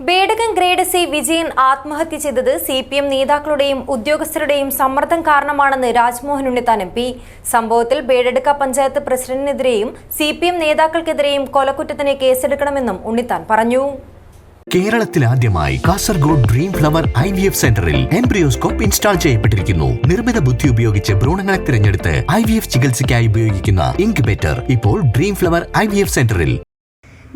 Bedakam grade C Vijayan ആത്മഹത്യ ചെയ്തത് C P M നേതാക്കളുടെയും ഉദ്യോഗസ്ഥരുടെയും സമ്മർദ്ദം കാരണമാണെന്ന് രാജ്മോഹൻ ഉണ്ണിത്താൻ എം പി. സംഭവത്തിൽ ബേഡെടുക്ക പഞ്ചായത്ത് പ്രസിഡന്റിനെതിരെയും സി പി എം നേതാക്കൾക്കെതിരെയും കൊലക്കുറ്റത്തിന് കേസെടുക്കണമെന്നും ഉണ്ണിത്താൻ പറഞ്ഞു. കേരളത്തിൽ ആദ്യമായി Kasaragod dream flower I V F സെന്ററിൽ എംബ്രിയോസ്കോപ്പ് ഇൻസ്റ്റാൾ ചെയ്യപ്പെട്ടിരിക്കുന്നു. നിർമ്മിത ബുദ്ധി ഉപയോഗിച്ച് ഭ്രൂണങ്ങളെ തിരഞ്ഞെടുത്ത് ഐ വി എഫ് ചികിത്സയ്ക്കായി ഉപയോഗിക്കുന്ന ഇൻക്യുബേറ്റർ ഇപ്പോൾ dream flower I V F സെന്ററിൽ.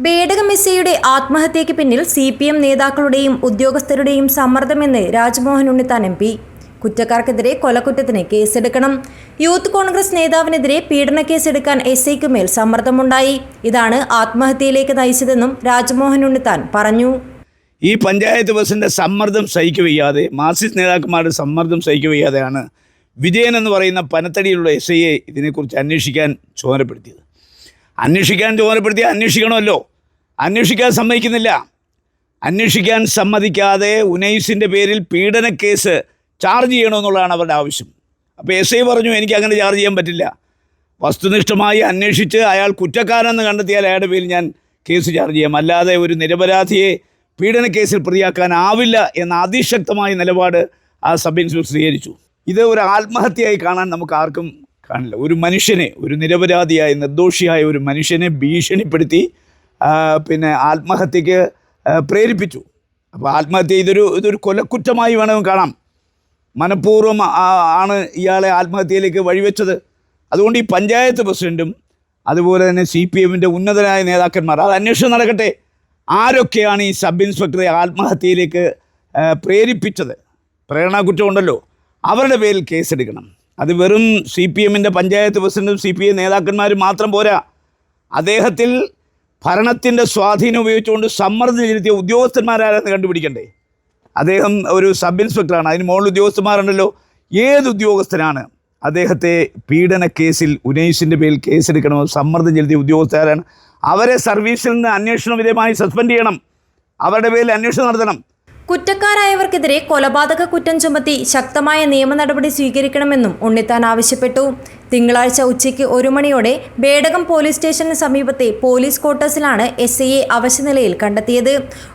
ബേഡകം മിസ്സയുടെ ആത്മഹത്യയ്ക്ക് പിന്നിൽ സി പി എം നേതാക്കളുടെയും ഉദ്യോഗസ്ഥരുടെയും സമ്മർദ്ദമെന്ന് രാജ്മോഹൻ ഉണ്ണിത്താൻ എം പി. കുറ്റക്കാർക്കെതിരെ കൊലക്കുറ്റത്തിന് കേസെടുക്കണം. യൂത്ത് കോൺഗ്രസ് നേതാവിനെതിരെ പീഡന കേസെടുക്കാൻ എസ് ഐക്ക് മേൽ സമ്മർദ്ദമുണ്ടായി. ഇതാണ് ആത്മഹത്യയിലേക്ക് നയിച്ചതെന്നും രാജ്മോഹൻ ഉണ്ണിത്താൻ പറഞ്ഞു. ഈ പഞ്ചായത്ത് ബസിന്റെ സമ്മർദ്ദം സഹിക്കുവയ്യാതെ മാർസിസ്റ്റ് നേതാക്കന്മാരുടെ സമ്മർദ്ദം സഹിക്കുവയ്യാതെയാണ് വിജയൻ എന്ന് പറയുന്ന പനത്തടിയിലുള്ള എസ് ഐയെ ഇതിനെക്കുറിച്ച് അന്വേഷിക്കാൻ ചുമതലപ്പെടുത്തിയത്. അന്വേഷിക്കാൻ ചുമതലപ്പെടുത്തിയാൽ അന്വേഷിക്കണമല്ലോ. അന്വേഷിക്കാൻ സമ്മതിക്കുന്നില്ല. അന്വേഷിക്കാൻ സമ്മതിക്കാതെ ഉനൈസിന്റെ പേരിൽ പീഡന കേസ് ചാർജ് ചെയ്യണമെന്നുള്ളതാണ് അവരുടെ ആവശ്യം. അപ്പോൾ എസ് ഐ പറഞ്ഞു എനിക്ക് അങ്ങനെ ചാർജ് ചെയ്യാൻ പറ്റില്ല. വസ്തുനിഷ്ഠമായി അന്വേഷിച്ച് അയാൾ കുറ്റക്കാരെന്ന് കണ്ടെത്തിയാൽ അയാളുടെ പേരിൽ ഞാൻ കേസ് ചാർജ് ചെയ്യാം. അല്ലാതെ ഒരു നിരപരാധിയെ പീഡന കേസിൽ പ്രതിയാക്കാനാവില്ല എന്ന അതിശക്തമായ നിലപാട് ആ സബ് ഇൻസ്പെക്ടർ സ്വീകരിച്ചു. ഇത് ഒരു ആത്മഹത്യയായി കാണാൻ നമുക്ക് ആർക്കും കാണില്ല. ഒരു മനുഷ്യനെ ഒരു നിരപരാധിയായ നിർദോഷിയായ ഒരു മനുഷ്യനെ ഭീഷണിപ്പെടുത്തി പിന്നെ ആത്മഹത്യക്ക് പ്രേരിപ്പിച്ചു. അപ്പോൾ ആത്മഹത്യ ഇതൊരു ഇതൊരു കൊലക്കുറ്റമായി വേണമെങ്കിൽ കാണാം. മനഃപൂർവം ആണ് ഇയാളെ ആത്മഹത്യയിലേക്ക് വഴിവെച്ചത്. അതുകൊണ്ട് ഈ പഞ്ചായത്ത് പ്രസിഡന്റും അതുപോലെ തന്നെ സി പി എമ്മിന്റെ ഉന്നതരായ നേതാക്കന്മാർ അത് അന്വേഷണം നടക്കട്ടെ. ആരൊക്കെയാണ് ഈ സബ് ഇൻസ്പെക്ടറെ ആത്മഹത്യയിലേക്ക് പ്രേരിപ്പിച്ചത്? പ്രേരണാ കുറ്റമുണ്ടല്ലോ അവരുടെ പേരിൽ കേസെടുക്കണം. അത് വെറും സി പി എമ്മിന്റെ പഞ്ചായത്ത് പ്രസിഡന്റും സി പി എം നേതാക്കന്മാരും മാത്രം പോരാ. അദ്ദേഹത്തിൽ ഭരണത്തിന്റെ സ്വാധീനം ഉപയോഗിച്ചുകൊണ്ട് സമ്മർദ്ദം ചെലുത്തിയ ഉദ്യോഗസ്ഥന്മാരാരെന്ന് കണ്ടുപിടിക്കണ്ടേ? അദ്ദേഹം ഒരു സബ് ഇൻസ്പെക്ടറാണ്. അതിന് മുകളിൽ ഉദ്യോഗസ്ഥന്മാരുണ്ടല്ലോ. ഏത് ഉദ്യോഗസ്ഥനാണ്? അദ്ദേഹത്തെ പീഡന കേസിൽ ഉനൈസിന്റെ പേരിൽ കേസെടുക്കണമെന്ന് സമ്മർദ്ദം ചെലുത്തിയ ഉദ്യോഗസ്ഥരാണ് അവരെ സർവീസിൽ നിന്ന് അന്വേഷണ വിധേയമായി സസ്പെൻഡ് ചെയ്യണം. അവരുടെ പേരിൽ അന്വേഷണം നടത്തണം. കുറ്റക്കാരായവർക്കെതിരെ കൊലപാതക കുറ്റം ചുമത്തി ശക്തമായ നിയമ നടപടി സ്വീകരിക്കണമെന്നും ഉണ്ണിത്താൻ ആവശ്യപ്പെട്ടു. തിങ്കളാഴ്ച ഉച്ചയ്ക്ക് ഒരു മണിയോടെ ബേഡകം പോലീസ് സ്റ്റേഷന് സമീപത്തെ പോലീസ് ക്വാർട്ടേഴ്സിലാണ് എസ് ഐയെ അവശനിലയിൽ കണ്ടെത്തിയത്.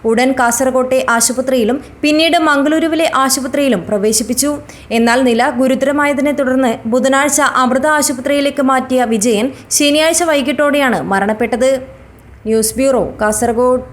ഉടൻ കാസർകോട്ടെ ആശുപത്രിയിലും പിന്നീട് മംഗളൂരുവിലെ ആശുപത്രിയിലും പ്രവേശിപ്പിച്ചു. എന്നാൽ നില ഗുരുതരമായതിനെ തുടർന്ന് ബുധനാഴ്ച അമൃത ആശുപത്രിയിലേക്ക് മാറ്റിയ വിജയൻ ശനിയാഴ്ച വൈകിട്ടോടെയാണ് മരണപ്പെട്ടത്. News bureau Kasaragod